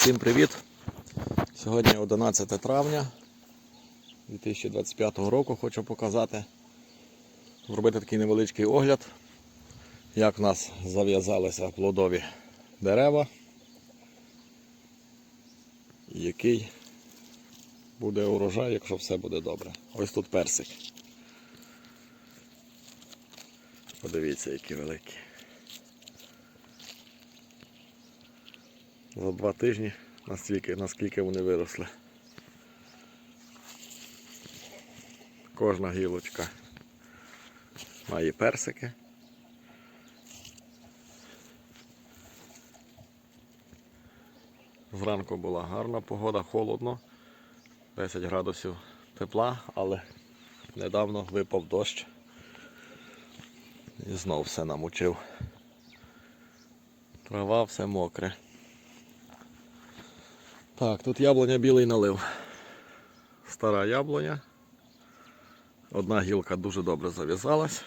Всім привіт! Сьогодні 11 травня 2025 року. Хочу показати, зробити такий невеличкий огляд, як в нас зав'язалися плодові дерева який буде урожай, якщо все буде добре. Ось тут персик. Подивіться, які великі. За два тижні наскільки, наскільки вони виросли. Кожна гілочка має персики. Зранку була гарна погода, холодно, 10 градусів тепла, але недавно випав дощ і знов все намочив. Трава все мокре. Так, тут яблуня білий налив. Стара яблуня. Одна гілка дуже добре зав'язалась.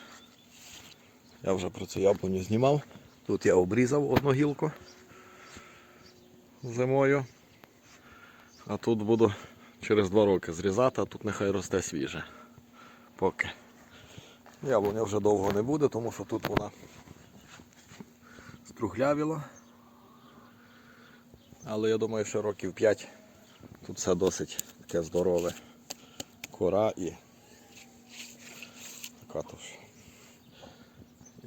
Я вже про цю яблуню знімав. Тут я обрізав одну гілку зимою. А тут буду через два роки зрізати, а тут нехай росте свіже. Поки. Яблуня вже довго не буде, тому що тут вона струглявіла. Але я думаю, що років 5 тут все досить таке здорове. Кора і така.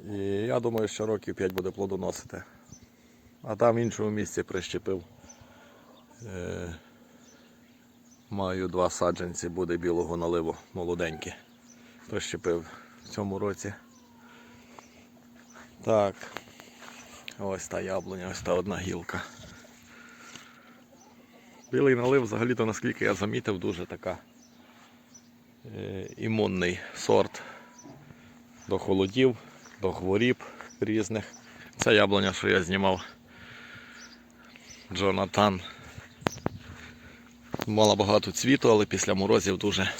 І я думаю, що років 5 буде плодоносити. А там в іншому місці прищепив. Е, маю два саджанці, буде білого наливу молоденькі. Прищепив в цьому році. Так. Ось та яблуня, ось та одна гілка. Білий налив взагалі-то, наскільки я замітив, дуже така е, імунний сорт до холодів, до хворіб різних. Це яблуня, що я знімав Джонатан. Мала багато цвіту, але після морозів дуже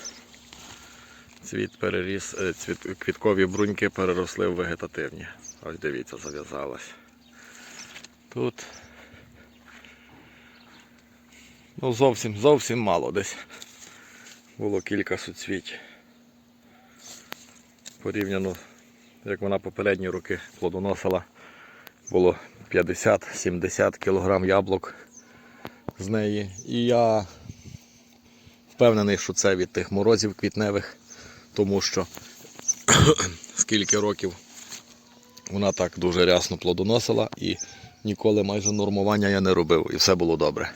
цвіт переріс, е, цвіт, квіткові бруньки переросли в вегетативні. Ось дивіться, зав'язалась. Тут Ну зовсім зовсім мало десь. Було кілька суцвіть. Порівняно, як вона попередні роки плодоносила, було 50-70 кг яблук з неї. І я впевнений, що це від тих морозів квітневих, тому що скільки років вона так дуже рясно плодоносила і ніколи майже нормування я не робив, і все було добре.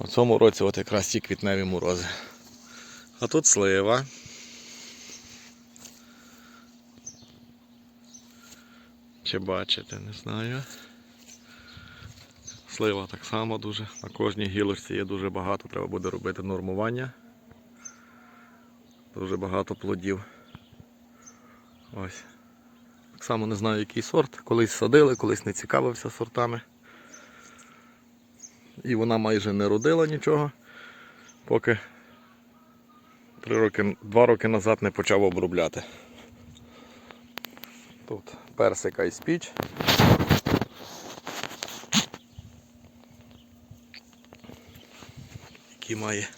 У цьому році от якраз ті квітневі морози. А тут слива. Чи бачите, не знаю. Слива так само дуже. На кожній гілочці є дуже багато, треба буде робити нормування. Дуже багато плодів. Ось. Так само не знаю який сорт. Колись садили, колись не цікавився сортами. І вона майже не родила нічого, поки три роки, два роки назад не почав обробляти. Тут персика і спіч. Які має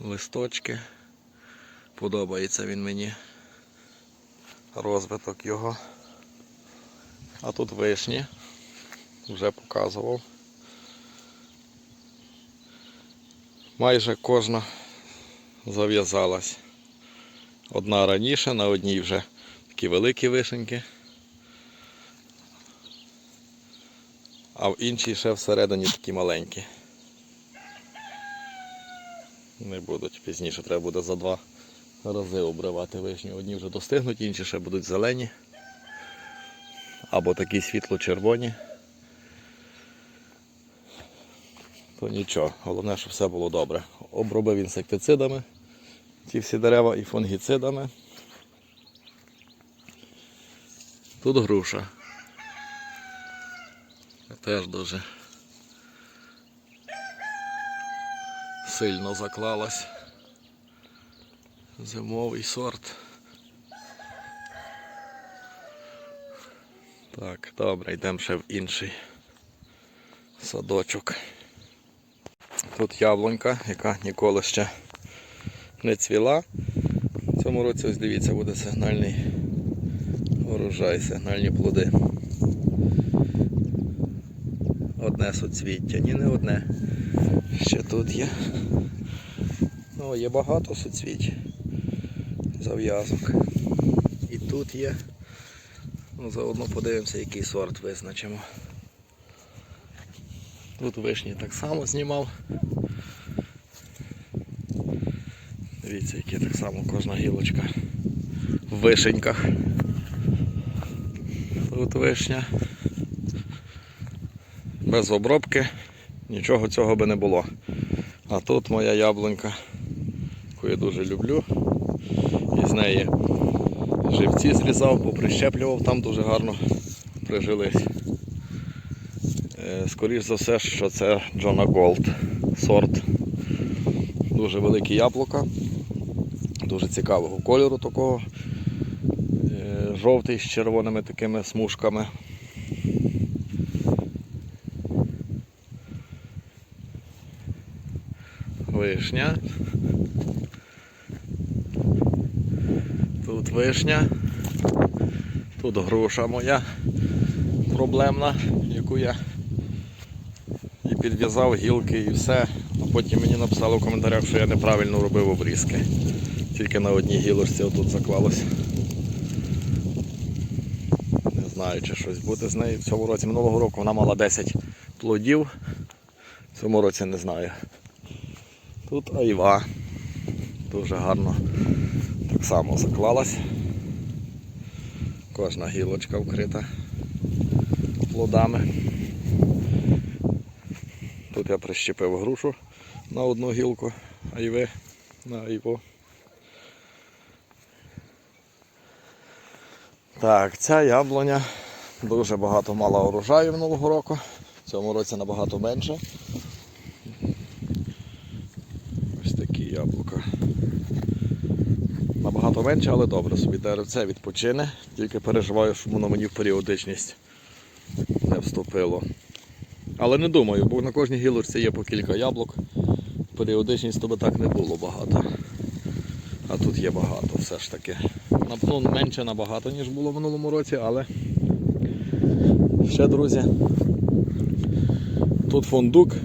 листочки. Подобається він мені. Розвиток його. А тут вишні вже показував. Майже кожна зав'язалась. Одна раніше, на одній вже такі великі вишеньки. А в іншій ще всередині такі маленькі. Не будуть пізніше, треба буде за два рази обривати вишню. Одні вже достигнуть, інші ще будуть зелені. Або такі світло-червоні. То нічого. Головне, щоб все було добре. Обробив інсектицидами ці всі дерева і фунгіцидами. Тут груша. Теж дуже сильно заклалась. Зимовий сорт. Так, добре, йдемо ще в інший садочок. Тут яблунька, яка ніколи ще не цвіла. В цьому році, ось дивіться, буде сигнальний урожай, сигнальні плоди. Одне суцвіття, ні, не одне. Ще тут є. Ну, є багато суцвіть. Зав'язок. І тут є. Ну, заодно подивимося, який сорт визначимо. Тут вишні так само знімав. Дивіться, які так само кожна гілочка в вишеньках. Тут вишня. Без обробки нічого цього би не було. А тут моя яблунька, яку я дуже люблю. І з неї живці зрізав, поприщеплював, там дуже гарно прижились. Е, Скоріш за все, що це Джона Голд сорт. Дуже великі яблука, дуже цікавого кольору такого. Е, Жовтий з червоними такими смужками. Вишня. Тут вишня. Тут груша моя проблемна, яку я і підв'язав гілки і все. А потім мені написали в коментарях, що я неправильно робив обрізки. Тільки на одній гілочці отут заклалося. Не знаю, чи щось буде з нею в цьому році. Минулого року вона мала 10 плодів. В цьому році не знаю. Тут айва. Дуже гарно так само заклалась. Кожна гілочка вкрита плодами. Тут я прищепив грушу на одну гілку айви на айву. Так, ця яблуня дуже багато мала урожаю минулого року. В цьому році набагато менше. Ось такі яблука. Набагато менше, але добре собі деревце відпочине. Тільки переживаю, щоб воно мені в періодичність не вступило. Але не думаю, бо на кожній гілочці є по кілька яблук. Періодичність то би так не було багато. Тут є багато все ж таки. На- Ну, менше набагато, ніж було в минулому році, але ще, друзі, тут фундук.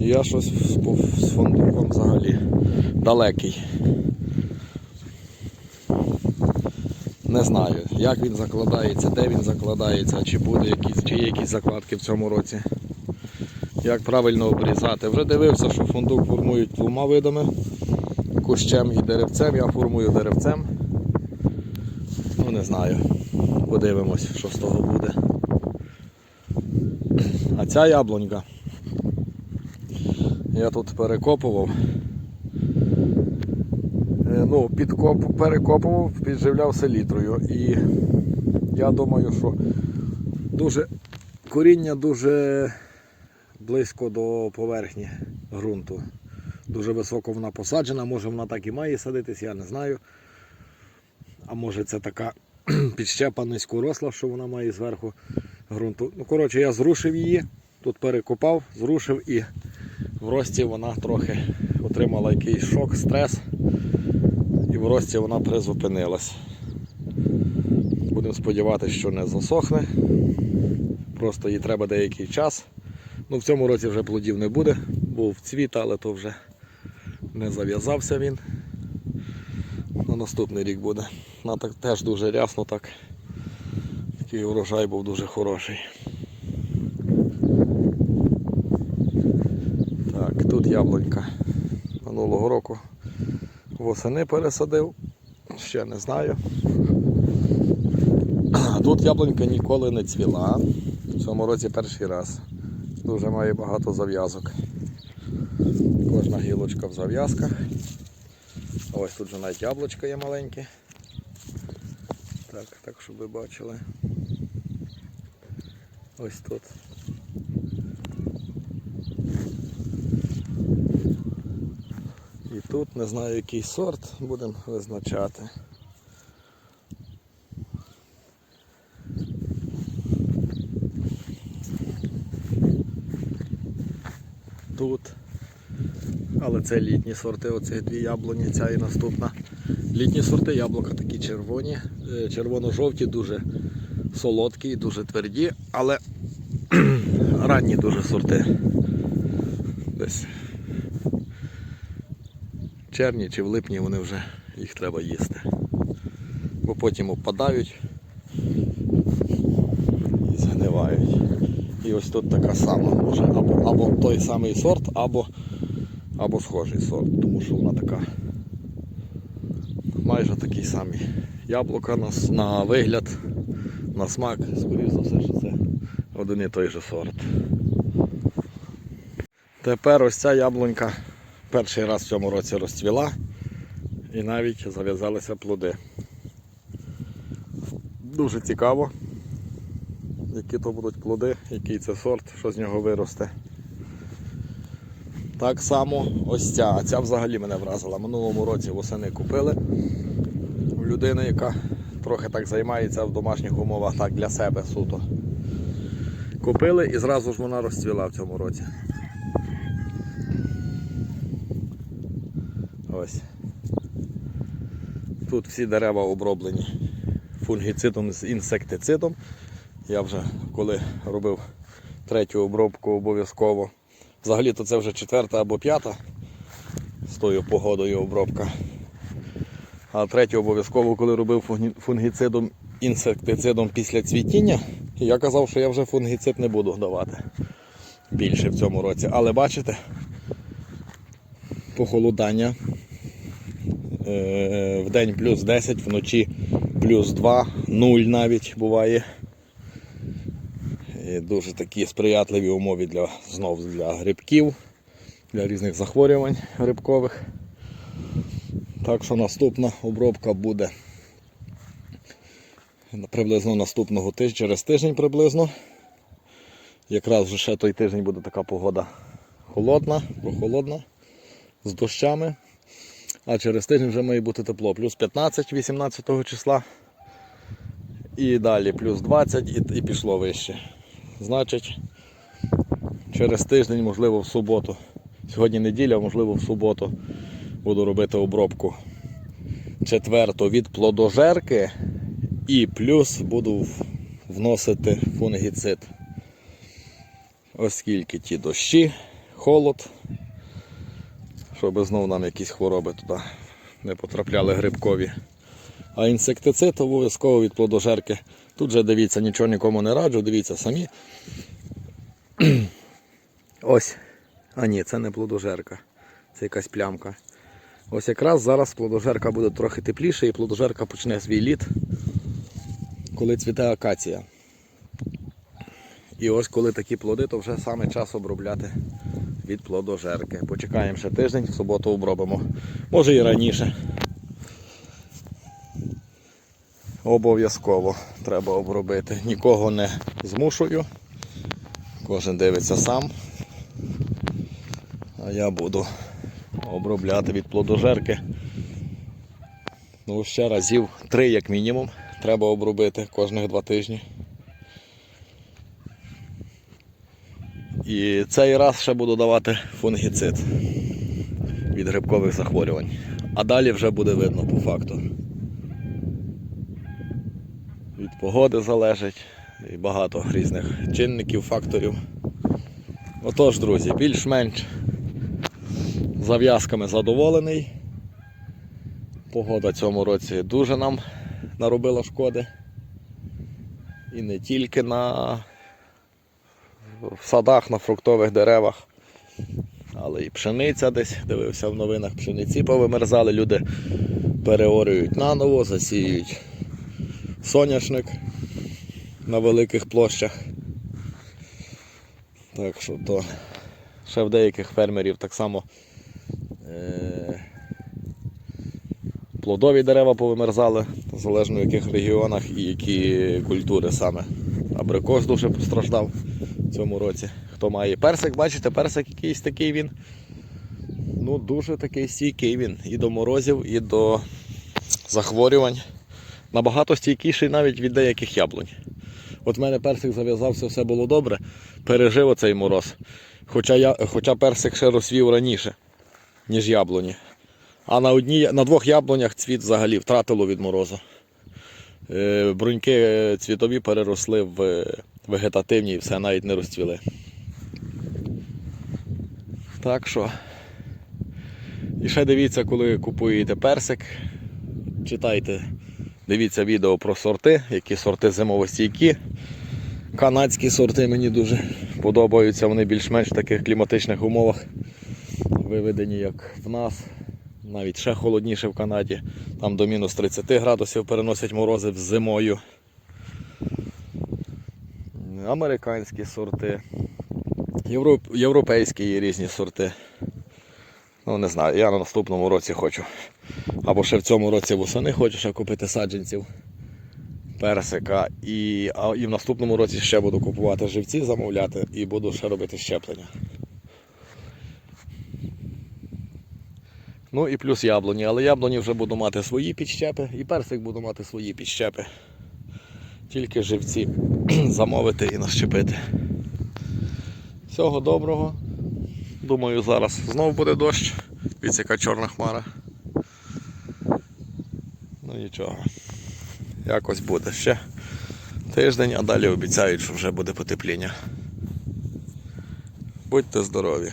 І я щось з фундуком взагалі далекий. Не знаю, як він закладається, де він закладається, чи буде якісь, чи є якісь закладки в цьому році. Як правильно обрізати. Вже дивився, що фундук формують двома видами кущем і деревцем. Я формую деревцем. Ну не знаю. Подивимось, що з того буде. А ця яблунька. Я тут перекопував. Е, Ну, підкоп, перекопував, підживляв селітрою. І я думаю, що дуже коріння дуже близько до поверхні ґрунту. Дуже високо вона посаджена, може вона так і має садитись, я не знаю. А може це така підщепа низько росла, що вона має зверху ґрунту. Ну, коротше, я зрушив її, тут перекопав, зрушив і в рості вона трохи отримала якийсь шок, стрес. І в рості вона призупинилась. Будемо сподіватися, що не засохне. Просто їй треба деякий час. Ну, в цьому році вже плодів не буде, був цвіт, але то вже не зав'язався він. На наступний рік буде. Вона так теж дуже рясно так. Такий урожай був дуже хороший. Так, тут яблунька минулого року восени пересадив, ще не знаю. Тут яблунька ніколи не цвіла. В цьому році перший раз. Дуже має багато зав'язок кожна гілочка в зав'язках. Ось тут же навіть яблучко є маленьке. Так, так, щоб ви бачили. Ось тут. І тут не знаю який сорт, будемо визначати. Тут це літні сорти, оцих дві яблуні, ця і наступна. Літні сорти яблука такі червоні, е, червоно-жовті, дуже солодкі, і дуже тверді, але ранні дуже сорти. Десь в червні чи в липні вони вже їх треба їсти. Бо потім опадають і згнивають. І ось тут така сама може або, або той самий сорт, або, або схожий сорт, тому що вона така майже такі самі. Яблука на, на вигляд, на смак, скоріш за все, що це один і той же сорт. Тепер ось ця яблунька перший раз в цьому році розцвіла і навіть зав'язалися плоди. Дуже цікаво, які то будуть плоди, який це сорт, що з нього виросте. Так само ось ця, а ця взагалі мене вразила. Минулому році восени купили у людини, яка трохи так займається в домашніх умовах, так для себе суто. Купили і зразу ж вона розцвіла в цьому році. Ось. Тут всі дерева оброблені фунгіцидом з інсектицидом. Я вже коли робив третю обробку обов'язково. Взагалі-то це вже четверта або п'ята з тою погодою обробка. А третю обов'язково, коли робив фунгіцидом інсектицидом після цвітіння, я казав, що я вже фунгіцид не буду давати більше в цьому році. Але бачите, похолодання. Е, В день плюс 10, вночі плюс 2, 0 навіть буває. І дуже такі сприятливі умови для, знов для грибків, для різних захворювань грибкових. Так що наступна обробка буде приблизно наступного тижня, через тиждень приблизно. Якраз вже ще той тиждень буде така погода холодна, прохолодна, з дощами. А через тиждень вже має бути тепло. Плюс 15 18 числа. І далі плюс 20 і, і пішло вище. Значить, через тиждень, можливо, в суботу. Сьогодні неділя, можливо, в суботу буду робити обробку четверту від плодожерки і плюс буду вносити фунгіцид. Оскільки ті дощі, холод, щоб знову нам якісь хвороби туди не потрапляли грибкові. А інсектицид обов'язково від плодожерки. Тут же дивіться, нічого нікому не раджу, дивіться самі. Ось. А ні, це не плодожерка. Це якась плямка. Ось якраз зараз плодожерка буде трохи тепліше і плодожерка почне свій літ, коли цвіте акація. І ось коли такі плоди, то вже саме час обробляти від плодожерки. Почекаємо ще тиждень, в суботу обробимо. Може і раніше. Обов'язково треба обробити. Нікого не змушую. Кожен дивиться сам. А я буду обробляти від плодожерки. Ну, ще разів три, як мінімум, треба обробити кожних два тижні. І цей раз ще буду давати фунгіцид від грибкових захворювань. А далі вже буде видно по факту. Від погоди залежить і багато різних чинників, факторів. Отож, друзі, більш-менш зав'язками задоволений. Погода цьому році дуже нам наробила шкоди. І не тільки на в садах, на фруктових деревах, але і пшениця десь, дивився в новинах, пшениці повимерзали, люди переорюють наново, засіюють соняшник на великих площах. Так що то ще в деяких фермерів так само е- плодові дерева повимерзали, залежно в яких регіонах і які культури саме. Абрикос дуже постраждав в цьому році. Хто має персик, бачите, персик якийсь такий він. Ну, дуже такий стійкий він. І до морозів, і до захворювань. Набагато стійкіший навіть від деяких яблунь. От в мене персик зав'язався, все було добре. Пережив оцей мороз. Хоча, я, хоча персик ще розсвів раніше, ніж яблуні. А на, одній, на двох яблунях цвіт взагалі втратило від морозу. Е, Бруньки цвітові переросли в е, вегетативні і все навіть не розцвіли. Так що. І ще дивіться, коли купуєте персик, читайте, дивіться відео про сорти, які сорти зимовостійкі. Канадські сорти мені дуже подобаються, вони більш-менш в таких кліматичних умовах виведені, як в нас. Навіть ще холодніше в Канаді. Там до мінус 30 градусів переносять морози зимою. Американські сорти. Європ... Європейські є різні сорти. Ну, не знаю, я на наступному році хочу. Або ще в цьому році восени хочу ще купити саджанців персика. І, а, і в наступному році ще буду купувати живці, замовляти і буду ще робити щеплення. Ну і плюс яблуні, але яблуні вже буду мати свої підщепи, і персик буду мати свої підщепи. Тільки живці замовити і нащепити. Всього доброго. Думаю, зараз знов буде дощ. Дивіться, яка чорна хмара. Ну нічого. Якось буде ще тиждень, а далі обіцяють, що вже буде потепління. Будьте здорові!